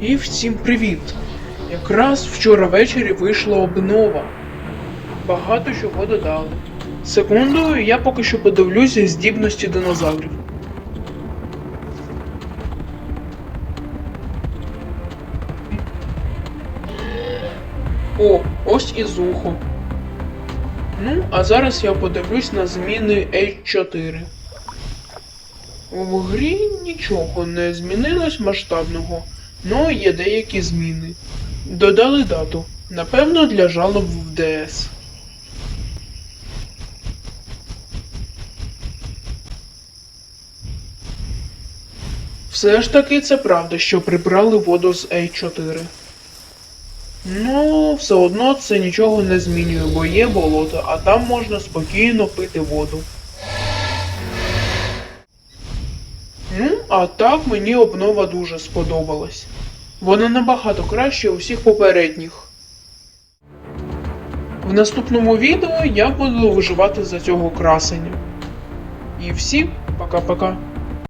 І всім привіт! Якраз вчора ввечері вийшла обнова. Багато чого додали. Секунду, я поки що подивлюся здібності динозаврів. О, ось і зухо. Ну, а зараз я подивлюсь на зміни H4. В грі нічого не змінилось масштабного, але є деякі зміни. Додали дату. Напевно, для жалоб в ДС. Все ж таки це правда, що прибрали воду з A4. Ну, все одно це нічого не змінює, бо є болото, а там можна спокійно пити воду. А так мені обнова дуже сподобалась. Вона набагато краще усіх попередніх. В наступному відео я буду виживати за цього красення. І всім пока-пока.